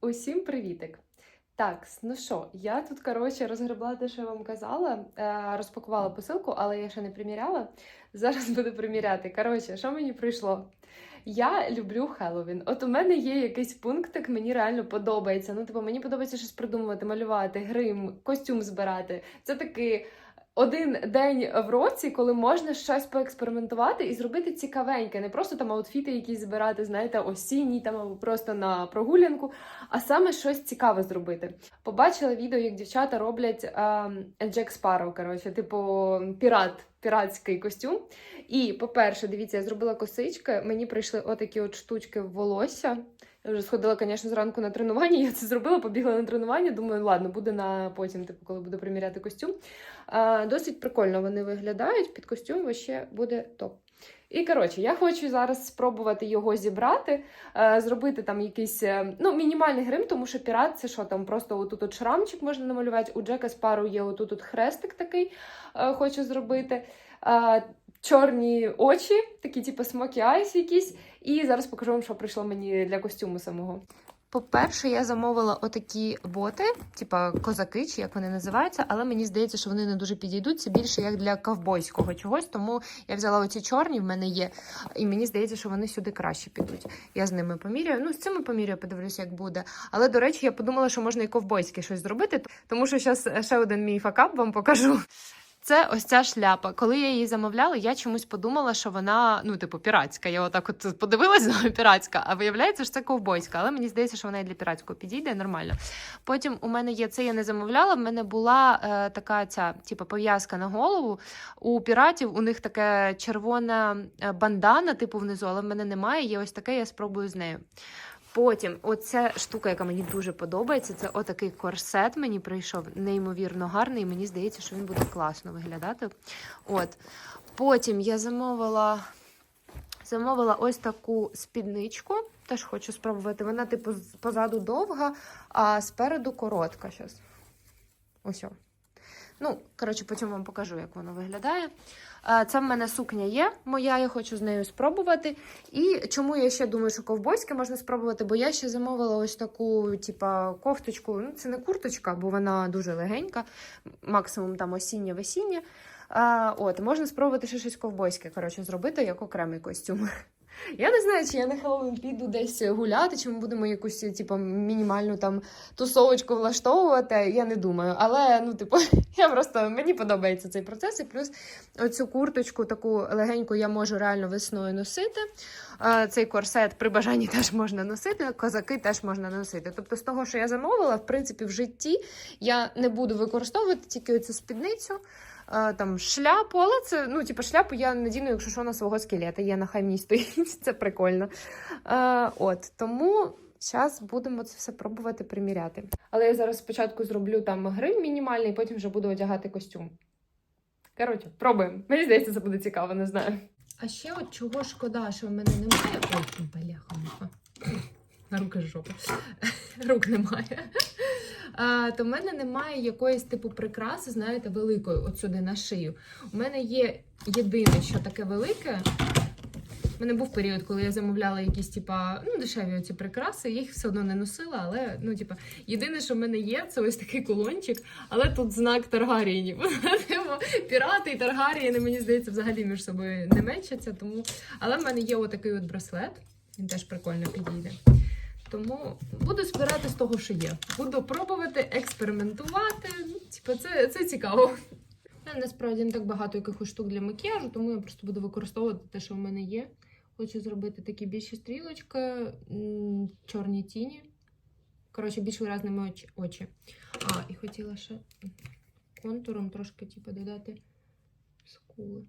Усім привітик! Так, ну що, я тут, коротше, розгребла те, що я вам казала, е, розпакувала посилку, але я ще не приміряла. Зараз буду приміряти. Коротше, що мені прийшло? Я люблю Хеллоуін. От у мене є якийсь пунктик, мені реально подобається. Ну, типу, мені подобається щось придумувати, малювати, грим, костюм збирати. Це такий один день в році, коли можна щось поекспериментувати і зробити цікавеньке, не просто там аутфіти якісь збирати, знаєте, осінні там або просто на прогулянку, а саме щось цікаве зробити. Побачила відео, як дівчата роблять ем, Джек Спарроу, коротше, типу пірат, піратський костюм. І, по-перше, дивіться, я зробила косички, мені прийшли отакі от штучки в волосся. Я вже сходила, звісно, зранку на тренування. Я це зробила, побігла на тренування. Думаю, ладно, буде на потім, типу, коли буду приміряти костюм. А, Досить прикольно вони виглядають. Під костюм ще буде топ. І коротше, я хочу зараз спробувати його зібрати, е, зробити там якийсь е, ну, мінімальний грим, тому що пірат це що там, просто отут от шрамчик можна намалювати. У Джека Спару є отут от хрестик такий, е, хочу зробити. Чорні очі, такі, типу, смокі айс якісь. І зараз покажу вам, що прийшло мені для костюму самого. По-перше, я замовила отакі боти, типа козаки, чи як вони називаються, але мені здається, що вони не дуже підійдуть. Це більше як для ковбойського чогось. Тому я взяла оці чорні, в мене є, і мені здається, що вони сюди краще підуть. Я з ними поміряю. Ну, з цими поміряю, подивлюся, як буде. Але до речі, я подумала, що можна і ковбойське щось зробити, тому що зараз ще один мій факап вам покажу. Це ось ця шляпа. Коли я її замовляла, я чомусь подумала, що вона, ну, типу, піратська. Я отак от подивилася, піратська, а виявляється, що це ковбойська. Але мені здається, що вона і для піратського підійде нормально. Потім у мене є це, я не замовляла. В мене була е, така ця, типу, пов'язка на голову. У піратів у них таке червона е, бандана, типу, внизу, але в мене немає. Є ось таке, я спробую з нею. Потім, оця штука, яка мені дуже подобається, це отакий корсет мені прийшов, неймовірно гарний. і Мені здається, що він буде класно виглядати. От. Потім я замовила, замовила ось таку спідничку. Теж хочу спробувати. Вона, типу, позаду довга, а спереду коротка. Щас. Ось. Ну, коротше, потім вам покажу, як воно виглядає. Це в мене сукня є, моя, я хочу з нею спробувати. І чому я ще думаю, що ковбойське можна спробувати, бо я ще замовила ось таку, типа, кофточку. Ну, це не курточка, бо вона дуже легенька, максимум там осіннє-весіннє. От, можна спробувати ще щось ковбойське, коротше, зробити як окремий костюм. Я не знаю, чи я на Хеллоуін піду десь гуляти, чи ми будемо якусь, типу, мінімальну там тусовочку влаштовувати. Я не думаю. Але, ну, типу, я просто мені подобається цей процес. І плюс оцю курточку таку легеньку я можу реально весною носити. Цей корсет при бажанні теж можна носити, козаки теж можна носити. Тобто, з того, що я замовила, в принципі, в житті я не буду використовувати тільки оцю спідницю. Е, Там шляпу, але це ну, типу, шляпу я надіну, якщо що на свого скелета. Є на хай стоїть, це прикольно. Е, от тому зараз будемо це все пробувати приміряти. Але я зараз спочатку зроблю там грим мінімальний, потім вже буду одягати костюм. Коротше, пробуємо. Мені здається, це буде цікаво, не знаю. А ще от чого шкода, що в мене немає. Ой, бляха. На руки жопа. Рук немає. То в мене немає якоїсь типу прикраси, знаєте, великої, от сюди на шию. У мене є єдине, що таке велике. У мене був період, коли я замовляла якісь, типа, ну, дешеві оці прикраси, їх все одно не носила, але ну, типа, єдине, що в мене є, це ось такий кулончик, але тут знак Таргаріїнів. Типу, Пірати і Таргаріїни, мені здається, взагалі між собою не меншаться. Тому... Але в мене є отакий от браслет, він теж прикольно підійде. Тому буду збирати з того, що є. Буду пробувати, експериментувати. Ну, типу, це, це цікаво. Мене насправді не так багато якихось штук для макіяжу, тому я просто буду використовувати те, що в мене є. Хочу зробити такі більші стрілочки, чорні тіні. Коротше, більш виразними очі. А, і хотіла ще контуром трошки типу, додати скули.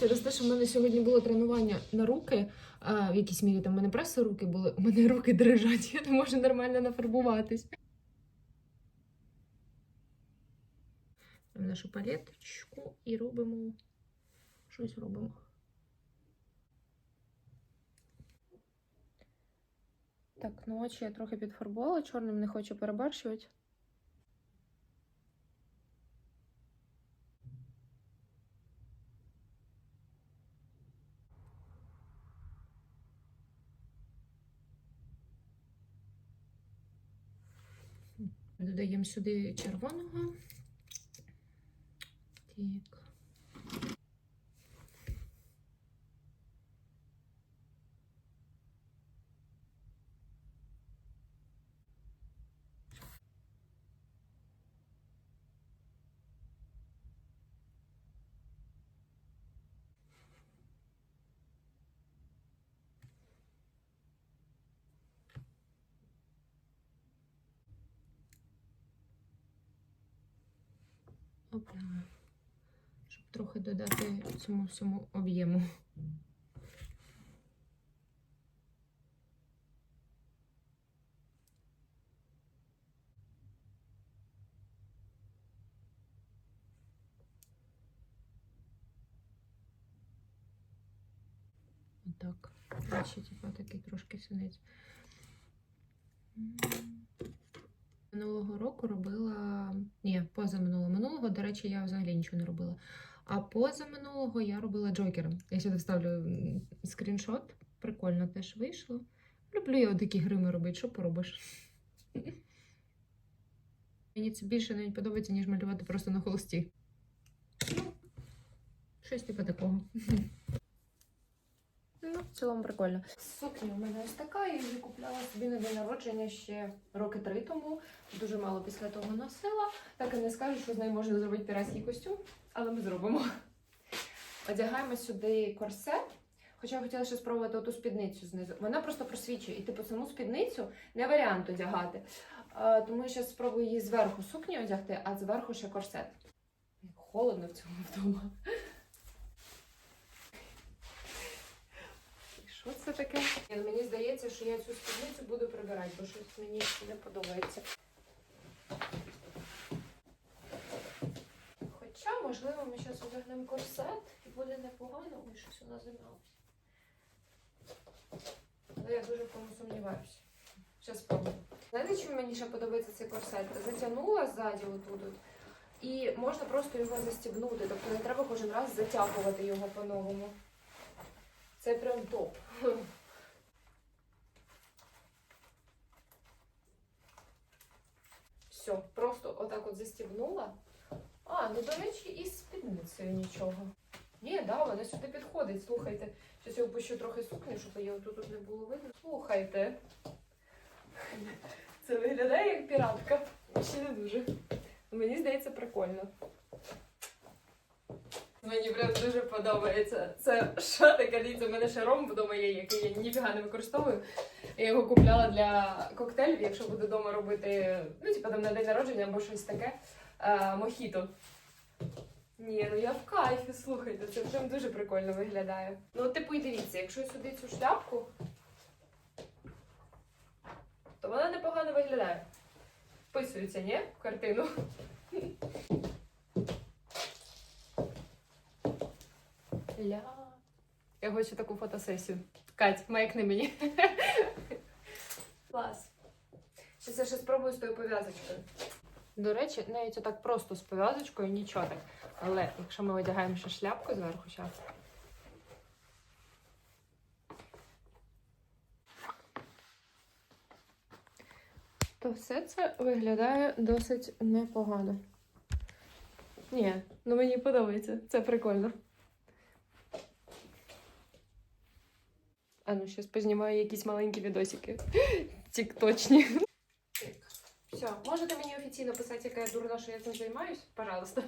Через те, що в мене сьогодні було тренування на руки, а, в якійсь мірі там в мене просто руки були, у мене руки дрижать, я не можу нормально нафарбуватись. Нашу палеточку і робимо щось робимо. Так, ну очі я трохи підфарбувала, чорним не хочу перебарщувати. Додаємо сюди червоного. Так. Опля. Щоб трохи додати цьому всьому об'єму. Ще типа такий трошки синець. Минулого року робила. Ні, позаминулого. Минулого, до речі, я взагалі нічого не робила. А позаминулого я робила джокером. Я сюди вставлю скріншот. Прикольно теж вийшло. Люблю я такі грими робити, що поробиш. Мені це більше навіть подобається, ніж малювати просто на холсті. Ну, щось типу такого. Ну, в цілому прикольно. Сукня у мене ось така, я її купляла собі на день народження ще роки три тому. Дуже мало після того носила. Так і не скажу, що з нею можна зробити піратський костюм, але ми зробимо. Одягаємо сюди корсет. Хоча я хотіла ще спробувати оту спідницю знизу. Вона просто просвічує. І типу саму спідницю не варіант одягати. А, тому я зараз спробую її зверху сукню одягти, а зверху ще корсет. Холодно в цьому вдома. Що це таке? Ні, Мені здається, що я цю спідницю буду прибирати, бо щось мені не подобається. Хоча, можливо, ми зараз одягнемо корсет і буде непогано, ой, щось вона зам'ялася. Але я дуже в тому сумніваюся. Зараз спробую. Знаєте, чим мені ще подобається цей корсет? Затягнула ззаді отут. от, І можна просто його застібнути. Тобто не треба кожен раз затягувати його по-новому. Це прям топ. Все, просто отак от застібнула. А, ну до речі, і з спідницею нічого. Ні, да, вона сюди підходить. Слухайте. Щось я опущу трохи сукню, щоб її тут не було видно. Слухайте. Це виглядає як піратка. Ще не дуже. Мені здається, прикольно. Мені прям дуже подобається. Це таке? Дивіться, у мене ще ром вдома є, який я ніфіга не використовую. Я його купляла для коктейлів, якщо буду вдома робити, ну, типу там на день народження або щось таке. А, мохіто. Ні, ну я в кайфі, слухайте, це прям дуже прикольно виглядає. Ну, типу, і дивіться, якщо сюди цю шляпку, то вона непогано виглядає. Вписується, ні? В картину. Ля. Я хочу таку фотосесію. Кать, маякни мені. Клас. Зараз я ще спробую з тою пов'язочкою. До речі, навіть отак просто з пов'язочкою нічого так. Але якщо ми одягаємо ще шляпку зверху, зараз. То все це виглядає досить непогано. Ні, ну мені подобається. Це прикольно. А ну, зараз познімаю якісь маленькі відосики. Тікточні. Все, можете мені офіційно писати, яка я дурна, що я цим займаюсь? Пожалуйста.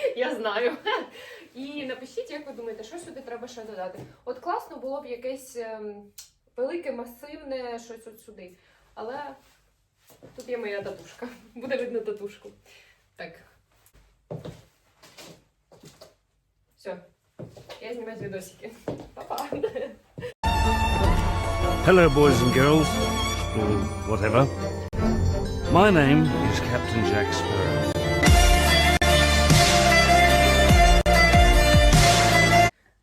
я знаю. І напишіть, як ви думаєте, що сюди треба ще додати. От класно було б якесь ем, велике, масивне щось от сюди. Але тут є моя татушка. Буде видно татушку. Так. Все. Я знімаю відосики. Па-па. Hello, boys and girls, or whatever. My name is Captain Jack Sparrow.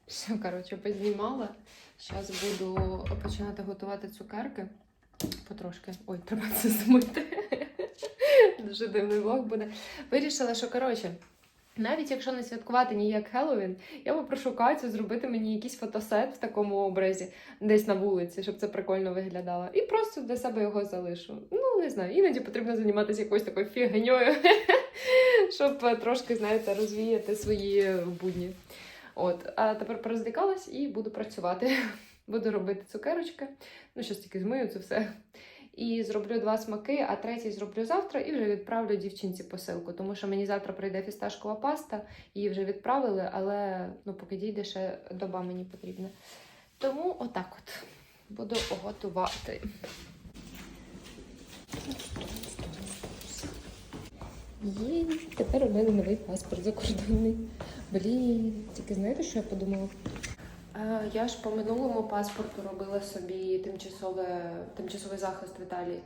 Все, коротше, познімала. Зараз буду починати готувати цукерки. Потрошки. Ой, треба це змити. Дуже дивний влог буде. Вирішила, що коротше. Навіть якщо не святкувати ніяк Хеллоуін, я попрошу Катю зробити мені якийсь фотосет в такому образі, десь на вулиці, щоб це прикольно виглядало. І просто для себе його залишу. Ну, не знаю, іноді потрібно займатися якоюсь такою фігньою, щоб трошки, знаєте, розвіяти свої будні. От, а тепер пороздикалась і буду працювати. Буду робити цукерочки. Ну, щось тільки змию це все. І зроблю два смаки, а третій зроблю завтра і вже відправлю дівчинці посилку. Тому що мені завтра прийде фісташкова паста, її вже відправили, але ну, поки дійде, ще доба мені потрібна. Тому отак от буду готувати. Є, тепер у мене новий паспорт закордонний. Блін, тільки знаєте, що я подумала? Е, Я ж по минулому паспорту робила собі тимчасове, тимчасовий захист в Італії.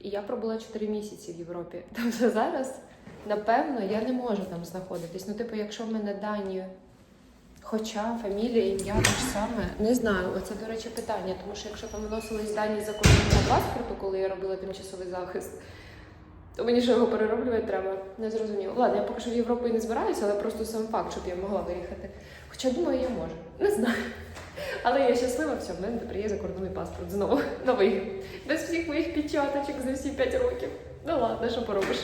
І я пробула 4 місяці в Європі. Тобто зараз, напевно, я не можу там знаходитись. Ну, типу, якщо в мене дані, хоча фамілія, ім'я те ж саме, не знаю. Оце, до речі, питання. Тому що якщо там виносились дані за закордонного паспорту, коли я робила тимчасовий захист, то мені ж його перероблювати треба. Не зрозуміло. Ладно, я поки що в Європу і не збираюся, але просто сам факт, щоб я могла виїхати. Хоча думаю, я можу. Не знаю. Але я щаслива, все, в мене тепер є закордонний паспорт знову новий. Без всіх моїх печаточок за всі 5 років. Ну ладно, що поробиш.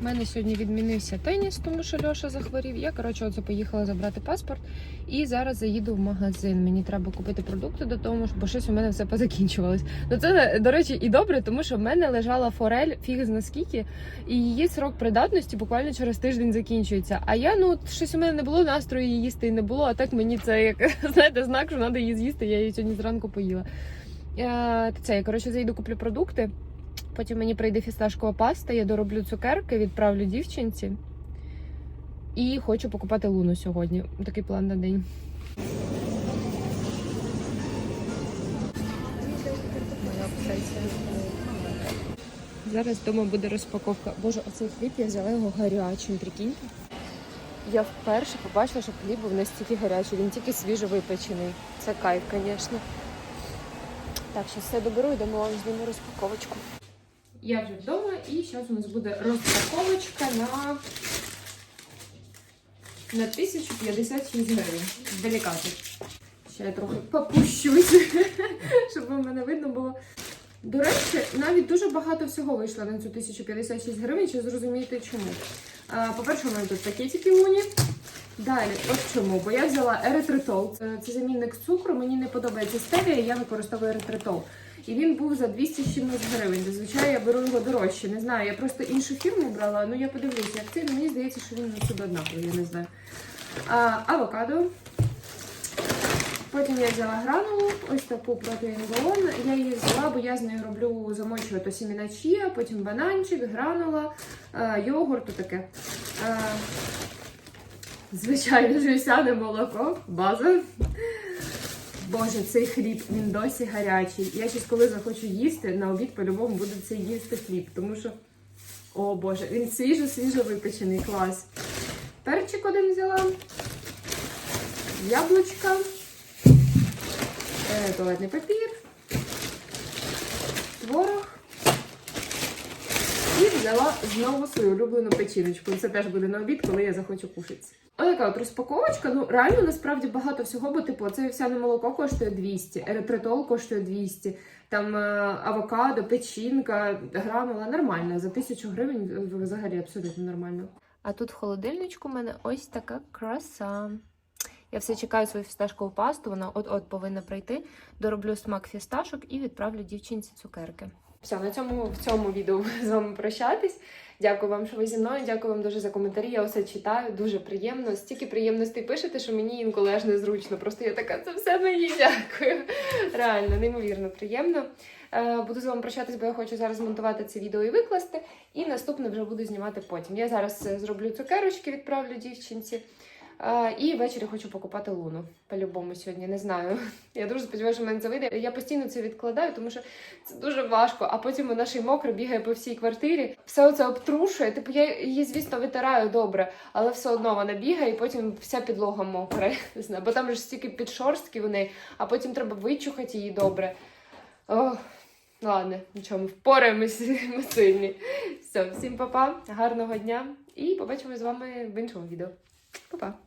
У мене сьогодні відмінився теніс, тому що Льоша захворів. Я коротше оце поїхала забрати паспорт і зараз заїду в магазин. Мені треба купити продукти до того, бо щось у мене все позакінчувалось. Ну це до речі і добре, тому що в мене лежала форель фіг зна скільки, і її срок придатності буквально через тиждень закінчується. А я ну щось у мене не було настрою її їсти і не було. А так мені це як знаєте знак, що треба її з'їсти. Я її сьогодні зранку поїла. Е, Це я коротше заїду куплю продукти. Потім мені прийде фісташкова паста, я дороблю цукерки, відправлю дівчинці. І хочу покупати луну сьогодні. Такий план на день. Зараз вдома буде розпаковка. Боже, оцей хліб я взяла його гарячим, прикиньте. Я вперше побачила, що хліб був настільки гарячий, він тільки свіжо випечений. Це кайф, звісно. Так, зараз все доберу і дамо вам зніму розпаковочку. Я вже вдома і зараз у нас буде розпаковочка на, на 1056 гривень. Делікатно. Ще я трохи попущусь, щоб у мене видно було. До речі, навіть дуже багато всього вийшло на цю 1056 гривень, чи зрозумієте чому. По-перше, у мене тут пакетики луні. Далі, от чому? Бо я взяла еритритол. Це це замінник цукру. Мені не подобається стевія, я використовую еритритол. І він був за 200 чимось гривень. Зазвичай я беру його дорожче. Не знаю, я просто іншу фірму брала. Ну я подивлюся, як це. Мені здається, що він всюди однаковий, я не знаю. А, авокадо. Потім я взяла гранулу, ось таку протеїн-голон. Я її взяла, бо я з нею роблю замочувати сіміна чія, потім бананчик, гранула, е, йогурт, таке. Е, Звичайно, ж вівсяне молоко, база. Боже, цей хліб, він досі гарячий. Я щось, коли захочу їсти, на обід по-любому буду це їсти хліб, тому що, о Боже, він свіжо-свіжо випечений, клас. Перчик один взяла, яблучка, е, туалетний папір, творог. І взяла знову свою улюблену печіночку. Це теж буде на обід, коли я захочу кушати. Ось така от розпаковочка. Ну реально насправді багато всього, бо типу це вівсяне молоко коштує 200, еритритол коштує 200, там е, авокадо, печінка, гранула нормально. За тисячу гривень взагалі абсолютно нормально. А тут в холодильничку у мене ось така краса. Я все чекаю свою фісташкову пасту, вона от-от повинна прийти. Дороблю смак фісташок і відправлю дівчинці цукерки. Все, на цьому в цьому відео з вами прощатись. Дякую вам, що ви зі мною. Дякую вам дуже за коментарі. Я усе читаю, дуже приємно. Стільки приємностей пишете, що мені інколи аж незручно. Просто я така, це все мені дякую. Реально, неймовірно приємно. Е, Буду з вами прощатись, бо я хочу зараз монтувати це відео і викласти. І наступне вже буду знімати потім. Я зараз е, зроблю цукерочки, відправлю дівчинці. І ввечері хочу покупати луну. По-любому сьогодні не знаю. Я дуже сподіваюся, що в мене це вийде. Я постійно це відкладаю, тому що це дуже важко. А потім вона ще й мокра бігає по всій квартирі. Все це обтрушує. Типу я її, звісно, витираю добре, але все одно вона бігає, і потім вся підлога мокра. Не знаю, бо там ж стільки підшорстки в а потім треба вичухати її добре. Ох, ладно, нічого, ми впораємось, ми сильні. Все, всім па-па, гарного дня і побачимо з вами в іншому відео. Па-па!